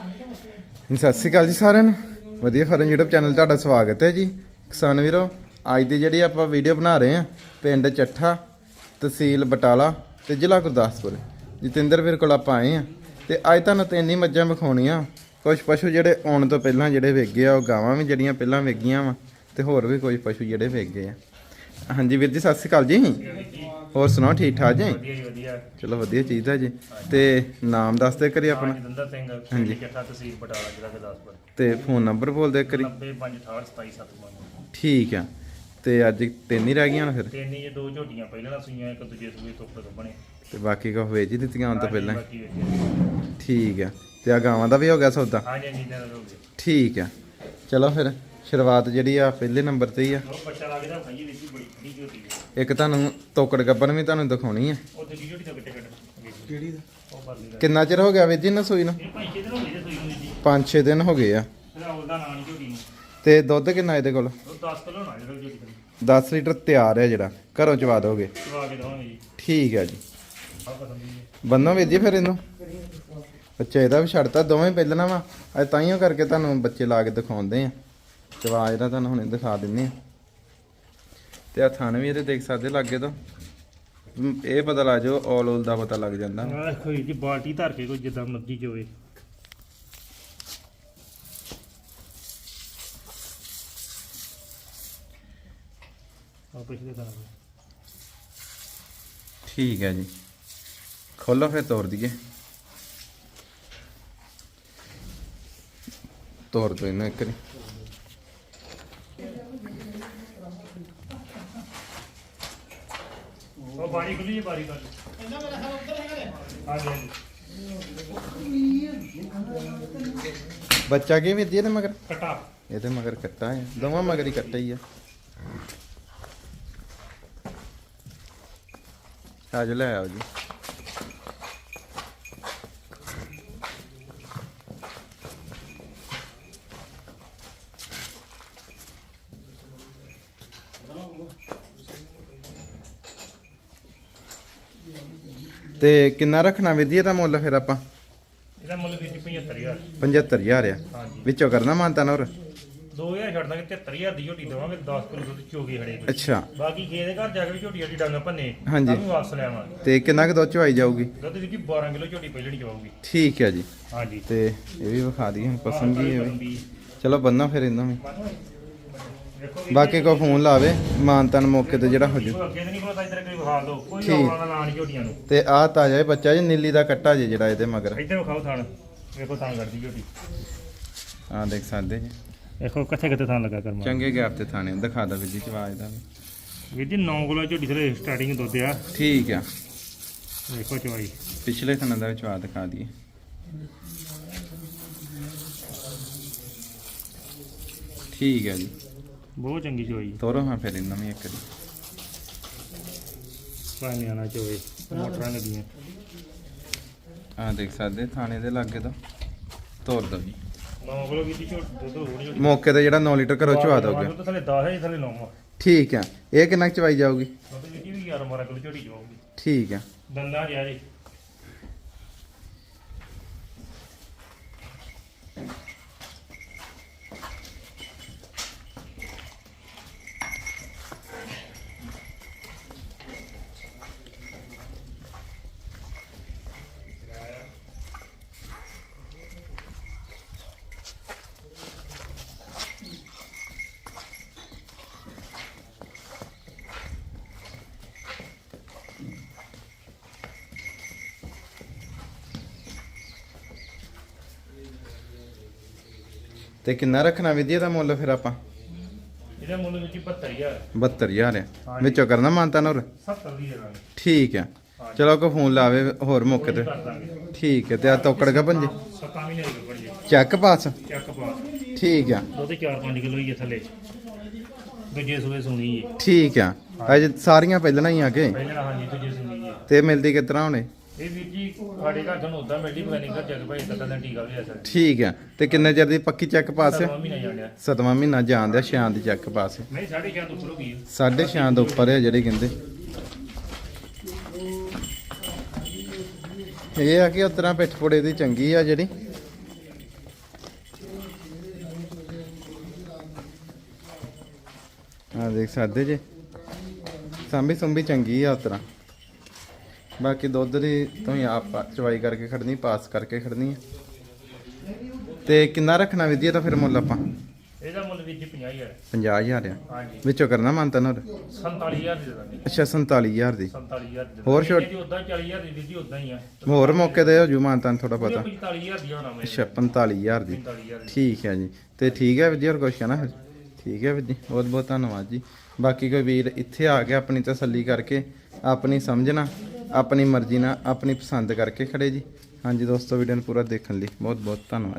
ਸਤਿ ਸ਼੍ਰੀ ਅਕਾਲ ਜੀ ਸਾਰਿਆਂ ਨੂੰ। ਵਧੀਆ ਫਰਨ YouTube ਚੈਨਲ ਤੁਹਾਡਾ ਸਵਾਗਤ ਹੈ ਜੀ। ਕਿਸਾਨ ਵੀਰੋ, ਅੱਜ ਦੀ ਜਿਹੜੀ ਆਪਾਂ ਵੀਡੀਓ ਬਣਾ ਰਹੇ ਹਾਂ, ਪਿੰਡ ਚੱਠਾ, ਤਹਿਸੀਲ ਬਟਾਲਾ ਤੇ ਜ਼ਿਲ੍ਹਾ ਗੁਰਦਾਸਪੁਰ। ਜਤਿੰਦਰ ਵੀਰ ਕੋਲ ਆਪਾਂ ਆਏ ਹਾਂ ਤੇ ਅੱਜ ਤੁਹਾਨੂੰ ਤਿੰਨ ਹੀ ਮੱਝਾਂ ਵਿਖਾਉਣੀਆਂ। ਕੁਝ ਪਸ਼ੂ ਜਿਹੜੇ ਆਉਣ ਤੋਂ ਪਹਿਲਾਂ ਜਿਹੜੇ ਵੇਗੇ ਆ, ਉਹ ਗਾਵਾਂ ਵੀ ਜਿਹੜੀਆਂ ਪਹਿਲਾਂ ਵੇਗੀਆਂ ਵਾ ਤੇ ਹੋਰ ਵੀ ਕੁਝ ਪਸ਼ੂ ਜਿਹੜੇ ਵੇਗੇ ਆ। ਹਾਂਜੀ ਵੀਰ ਜੀ, ਸਤਿ ਸ਼੍ਰੀ ਅਕਾਲ ਜੀ। ਹੋਰ ਸੁਣਾਓ ਠੀਕ ਠਾਕ ਜੀ? ਵਧੀਆ ਜੀ ਵਧੀਆ। ਚਲੋ ਵਧੀਆ ਚੀਜ਼ ਹੈ ਜੀ। ਤੇ ਨਾਮ ਦੱਸ ਦੇ ਕਰੀ ਆਪਣਾ। ਜਤਿੰਦਰ ਸਿੰਘ ਹਾਂਜੀ। ਚੱਠਾ ਤਹਿਸੀਲ ਬਟਾਲਾ ਜ਼ਿਲ੍ਹਾ ਗੁਰਦਾਸਪੁਰ। ਤੇ ਫੋਨ ਨੰਬਰ ਬੋਲ ਦੇ ਕਰੀ 95682777 ਠੀਕ ਆ। ਤੇ ਅੱਜ ਤਿੰਨ ਹੀ ਰਹਿ ਗਈਆਂ ਨੇ ਫਿਰ? ਤਿੰਨ ਹੀ ਦੋ ਝੋਟੀਆਂ ਪਹਿਲਾਂ ਨਾਲ ਸੂਈਆਂ ਇੱਕ ਦੂਜੇ ਸੂਏ ਤੋਂ ਉੱਪਰ ਬਣੇ ਤੇ ਬਾਕੀ ਕੋ ਵੇਚ ਹੀ ਦਿੱਤੀਆਂ ਹੁਣ ਤੋਂ ਪਹਿਲਾਂ ਠੀਕ ਆ। ਤੇ ਆ ਗਾਵਾਂ ਦਾ ਵੀ ਹੋ ਗਿਆ ਸੌਦਾ? ਹਾਂਜੀ ਹਾਂਜੀ ਦਾ ਠੀਕ ਆ। ਚਲੋ ਫਿਰ। ਸ਼ੁਰੂਆਤ ਜਿਹੜੀ ਆ ਪਹਿਲੇ ਨੰਬਰ ਤੇ ਹੀ ਆ। ਉਹ ਬੱਚਾ ਲੱਗਦਾ ਖਾਈ ਵਿੱਚ ਬੜੀ ਠੰਡੀ ਝੋਟੀ ਹੈ। ਇੱਕ ਤੁਹਾਨੂੰ ਤੋਕੜ ਗੱਬਨ ਵੀ ਤੁਹਾਨੂੰ ਦਿਖਾਉਣੀ ਆ। ਉਹ ਦੂਜੀ ਝੋਟੀ ਤੋਂ ਕਿੱਥੇ ਕੱਢ ਕਿਹੜੀ ਦਾ? ਉਹ ਪਰਲੀ ਦਾ। ਕਿੰਨਾ ਚਿਰ ਹੋ ਗਿਆ ਵੀਰ ਜੀ ਨਾ ਸੂਈ ਨੂੰ? ਇਹ ਭਾਈ ਕਿਧਰ ਹੋ ਗਏ ਜੇ ਸੂਈ ਨੂੰ ਜੀ। 5-6 ਦਿਨ ਹੋ ਗਏ ਆ। ਫਿਰ ਉਹਦਾ ਨਾਂ ਨਹੀਂ ਝੋਟੀ ਨੂੰ। ਤੇ ਦੁੱਧ ਕਿੰਨਾ ਇਹਦੇ ਕੋਲ? ਉਹ 10 ਕਿਲੋ ਨਾ ਜਿਹੜਾ ਝੋਟੀ ਦਾ। 10 ਲੀਟਰ ਤਿਆਰ ਹੈ ਜਿਹੜਾ। ਘਰੋਂ ਚਵਾ ਦੋਗੇ? ਚਵਾ ਕੇ ਦਵਾਂਗੇ ਜੀ। ਠੀਕ ਆ ਜੀ। ਆਹ ਪਸੰਦ ਜੀ ਬੰਨੋ ਵੀਰ ਜੀ ਫਿਰ ਇਹਨੂੰ। ਬੱਚਾ ਇਹਦਾ ਵੀ ਛੱਡਤਾ ਦੋਵੇਂ ਪਹਿਲਣਾ ਵਾ। ਅੱਜ ਤਾਈਓ ਕਰਕੇ ਤੁਹਾਨੂੰ ਬੱਚੇ ਲਾ ਕੇ ਦਿਖਾਉਂਦੇ ਆ। ਚਵਾ ਇਹਦਾ ਤੁਹਾਨੂੰ ਹੁਣੇ ਦਿਖਾ ਦਿੰਨੇ ਆ ਤੇ ਆ ਥਣ ਵੀ ਇਹਦੇ ਦੇਖ ਸਕਦੇ ਲੱਗੇ ਤੋਂ। ਇਹ ਪਤਾ ਲੱਗ ਜਾਓ ਆਲ ਓਲ ਦਾ ਪਤਾ ਲੱਗ ਜਾਂਦਾ। ਆਹ ਕੋਈ ਜੀ ਬਾਲਟੀ ਧਰ ਕੇ ਕੋਈ ਜਿੱਦਾਂ ਮਰਜ਼ੀ ਚੋਵੇ ਆ ਪਿਛਲੇ ਤਰ੍ਹਾਂ ਠੀਕ ਹੈ ਜੀ। ਖੋਲੋ ਫਿਰ ਤੋੜ ਦਈਏ। ਤੋੜ ਦੋ ਇਹਨੂੰ ਇੱਕ ਵਾਰੀ। ਉਹ ਬਾਰੀ ਖੁੱਲੀ ਜੀ ਬਾਰੀ ਕਰ ਹਾਂਜੀ ਹਾਂਜੀ। ਬੱਚਾ ਕੀ ਵੀਰ ਜੀ ਇਹਦੇ ਮਗਰ? ਕਟਾ। ਇਹਦੇ ਮਗਰ ਕੱਟਾ ਹੈ। ਦੋਵਾਂ ਮਗਰ ਹੀ ਕੱਟਾ ਹੀ ਆ। ਆਜੋ ਲੈ ਆਓ ਜੀ। ਤੇ ਕਿੰਨਾ ਰੱਖਣਾ ਵੀਰ ਜੀ? ਇਹਦਾ ਮੁੱਲ ਫਿਰ ਆਪਾਂ? ਇਹਦਾ ਮੁੱਲ ਵੀ 75000 75000 ਆ। ਹਾਂਜੀ। ਵਿੱਚੋਂ ਕਰਨਾ ਮਾਨਤਾ ਹੋਰ? 2000 ਛੱਡ ਦਾਂਗੇ 73000 ਦੀ ਝੋਟੀ ਦੇਵਾਂਗੇ 10 ਕਿਲੋ ਦੁੱਧ ਚੋਗੇ ਖੜੇ। ਅੱਛਾ। ਬਾਕੀ ਖੇ ਦੇ ਘਰ ਜਾ ਕੇ ਵੀ ਝੋਟੀ ਸਾਡੀ ਡੰਗ ਭੰਨੇ ਹਾਂਜੀ। ਤਾਂ ਵੀ ਵਾਪਸ ਲੈ ਆਵਾਂਗੇ। ਤੇ ਕਿੰਨਾ ਕੁ ਦੁੱਧ ਚਵਾਈ ਜਾਊਗੀ? ਦੁੱਧ ਦੀ 12 ਕਿਲੋ ਝੋਟੀ ਪਹਿਲਣੀ ਚਵਾਉਗੀ ਠੀਕ ਹੈ ਜੀ। ਹਾਂਜੀ। ਤੇ ਇਹ ਵੀ ਵਿਖਾ ਦਈਏ ਹੁਣ ਪਸੰਦ ਹੀ ਹੈ ਵੀ। ਵੀ। ਚਲੋ ਬੰਨਾ ਫਿਰ ਇਹਨਾਂ ਬਾਕੀ ਕੋ ਫੋਨ ਲਾਵੇ ਮਾਨਤਨ ਮੌਕੇ ਤੇ ਜਿਹੜਾ ਹੋ ਜੂ। ਅੱਗੇ ਤਾਂ ਨਹੀਂ ਪਤਾ ਇਧਰ ਕੋਈ ਵਿਖਾ ਦਿਓ ਕੋਈ ਠੀਕ। ਆਉਣਾ ਨਾ ਨਹੀਂ ਝੋਟੀਆਂ ਨੂੰ। ਤੇ ਆਹ ਤਾਜ਼ਾ ਹੀ ਬੱਚਾ ਜੀ ਨੀਲੀ ਦਾ ਕੱਟਾ ਜੀ ਜਿਹੜਾ ਇਹਦੇ ਮਗਰ। ਇੱਧਰ ਵਿਖਾਓ ਥਾਣ ਵੇਖੋ ਥਾਣ ਕਰਦੀ ਝੋਟੀ। ਆਹ ਦੇਖ ਸਕਦੇ ਜੀ। ਵੇਖੋ ਕਿੱਥੇ ਕਿੱਥੇ ਥਾਣ ਲੱਗਾ ਕਰਮਾ। ਚੰਗੇ ਗੈਪ ਤੇ ਥਾਣੇ ਦਿਖਾ ਦੋ ਵੀਰ ਜੀ ਚਵਾਜ ਦਾ ਵੀ। ਵੀਰ ਜੀ 9 ਕਿਲੋ ਝੋਟੀ ਥਲੇ ਸਟਾਰਟਿੰਗ ਦੁੱਧ ਆ। ਠੀਕ ਆ। ਵੇਖੋ ਚਵਾਈ। ਪਿਛਲੇ ਥਾਣੇ ਦਾ ਵੀ ਚਵਾ ਦਿਖਾ ਦਈਏ। ਠੀਕ ਹੈ ਜੀ। ਬਹੁਤ ਚੰਗੀ ਚਵਾਈ ਤੋਰੋ ਹਾਂ ਫਿਰ ਇਹਨਾਂ ਵੀ ਇੱਕ ਵਾਰੀ। ਪਾਣੀ ਆਣਾ ਚੋਏ ਮੋਟਰਾਂ ਲੱਗੀਆਂ। ਆਹ ਦੇਖ ਸਕਦੇ ਥਾਣੇ ਦੇ ਲਾਗੇ ਤੋਂ। ਤੋਰ ਦੋ ਜੀ। 9 ਕਿਲੋ ਵੀਰ ਜੀ ਝੋਟੀ ਦੁੱਧ ਹੋਣੀ ਝੋਟੀ ਮੌਕੇ ਤੇ ਜਿਹੜਾ 9 ਲੀਟਰ ਘਰੋਂ ਚਵਾ ਦੋਗੇ। ਦੁੱਧ ਥਲੇ 10 ਹੈ ਜੀ ਥਲੇ 9 ਆ ਠੀਕ ਆ। ਇਹ ਕਿੰਨਾ ਕੁ ਚਵਾਈ ਜਾਊਗੀ? ਦੁੱਧ ਵੀਰ ਜੀ ਵੀ 11 12 ਕਿਲੋ ਝੋਟੀ ਚਵਾਉਗੀ ਠੀਕ ਆ। ਦੰਦਾਂ ਜੀ। ਤੇ ਕਿੰਨਾ ਰੱਖਣਾ ਵਿਧੀ ਦਾ ਮੁੱਲ ਫਿਰ ਆਪਾਂ? ਇਹਦਾ ਮੁੱਲ ਵਿੱਚ 72000 72000 ਆ। ਹਾਂਜੀ। ਵਿੱਚੋਂ ਕਰਨਾ ਮਾਨਤਾ ਹੋਰ? 70 ਦੀ ਦੇ ਦਾਂਗੇ ਠੀਕ ਆ। ਚਲੋ ਕੋ ਫੋਨ ਲਾਵੇ ਹੋਰ ਮੌਕੇ ਤੇ। ਠੀਕ ਹੈ ਤੇ ਆ ਤੋਕੜ ਗਾ ਪੰਜੇ ਸੱਤਾਂ ਮਹੀਨੇ ਦੀ ਗੱਭਣ ਜੀ। Check pass? ਚੱਕ ਪਾ ਠੀਕ ਆ। ਦੁੱਧ 4-5 ਕਿਲੋ ਹੀ ਥੱਲੇ। ਦੂਜੇ ਸੂਏ ਸੁਣੀ ਹੈ ਠੀਕ ਆ। ਅਜ ਸਾਰੀਆਂ ਪਹਿਲਾਂ ਹੀ ਆ ਕੇ? ਪਹਿਲਾਂ ਹਾਂਜੀ ਦੂਜੇ ਸੁਣੀ ਹੈ ਤੇ ਮਿਲਦੀ ਤਰ੍ਹਾਂ ਹੁਣੇ? ਠੀਕ ਆ ਤੇ ਕਿੰਨੇ ਚਿਰ ਦੀ ਪੱਕੀ ਚੈੱਕ ਪਾਸ ਆ? ਸਤਵਾਂ ਮਹੀਨਾ ਜਾਂਦਿਆ ਸ਼ਾਂ ਦੀ ਚੈੱਕ ਪਾਸ ਆ। ਨਹੀਂ ਸਾਢੇ ਛੇ ਤੋਂ ਉੱਪਰ ਹੈ। ਜਿਹੜੇ ਕਹਿੰਦੇ। ਇਹ ਆ ਕਿ ਉਤਰਾ ਪਿੱਠ ਪੁੜੇ ਦੀ ਚੰਗੀ ਆ ਜਿਹੜੀ। ਆ ਦੇਖ ਸਕਦੇ ਜੇ। ਸਾਂਭੀ ਸੰਭੀ ਚੰਗੀ ਆ ਉਤਰਾ। ਬਾਕੀ ਦੁੱਧ ਦੀ ਤੁਸੀਂ ਆਪ ਚਵਾਈ ਕਰਕੇ ਖੜਨੀ ਪਾਸ ਕਰਕੇ ਖੜਨੀ ਆ ਤੇ ਕਿੰਨਾ ਰੱਖਣਾ ਵਿਧੀ ਤਾਂ ਫਿਰ ਮੁੱਲ ਆਪਾਂ? ਇਹਦਾ ਮੁੱਲ ਵੀ ਜੀ 50000 50000 ਆ। ਹਾਂਜੀ। ਵਿੱਚੋਂ ਕਰਨਾ ਮੰਨਤਾ ਨਾ 47000 ਦੇ ਦਾਂਗੇ। ਅੱਛਾ 47000 ਦੀ। 47000 ਦੇ ਹੋਰ ਛੋਟ- ਇਹਦੀ ਉਦਾਂ 40000 ਦੀ ਵੀ ਉਦਾਂ ਹੀ ਆ। ਹੋਰ ਮੌਕੇ ਤੇ ਹੋ ਜੂ ਮੰਨਤਾ ਥੋੜਾ ਪੂਰੇ ਪਤਾ 45000 ਦੀ ਹੋਣਾ ਮੈਂ। ਅੱਛਾ 45000 ਦੀ। 45000 ਦੀ। ਠੀਕ ਹੈ ਜੀ। ਤੇ ਠੀਕ ਹੈ ਵੀਰ ਜੀ ਹੋਰ ਕੁਛ ਹੈ ਨਾ? ਫਿਰ ਠੀਕ ਹੈ ਵੀਰ ਜੀ ਬਹੁਤ ਬਹੁਤ ਧੰਨਵਾਦ ਜੀ। ਬਾਕੀ ਕੋਈ ਵੀਰ ਇੱਥੇ ਆ ਕੇ ਆਪਣੀ ਤਸੱਲੀ ਕਰਕੇ ਆਪਣੀ ਸਮਝਣਾ ਆਪਣੀ ਮਰਜ਼ੀ ਨਾਲ ਆਪਣੀ ਪਸੰਦ ਕਰਕੇ ਖੜੇ ਜੀ। ਹਾਂਜੀ ਦੋਸਤੋ ਵੀਡੀਓ ਨੂੰ ਪੂਰਾ ਦੇਖਣ ਲਈ ਬਹੁਤ ਬਹੁਤ ਧੰਨਵਾਦ।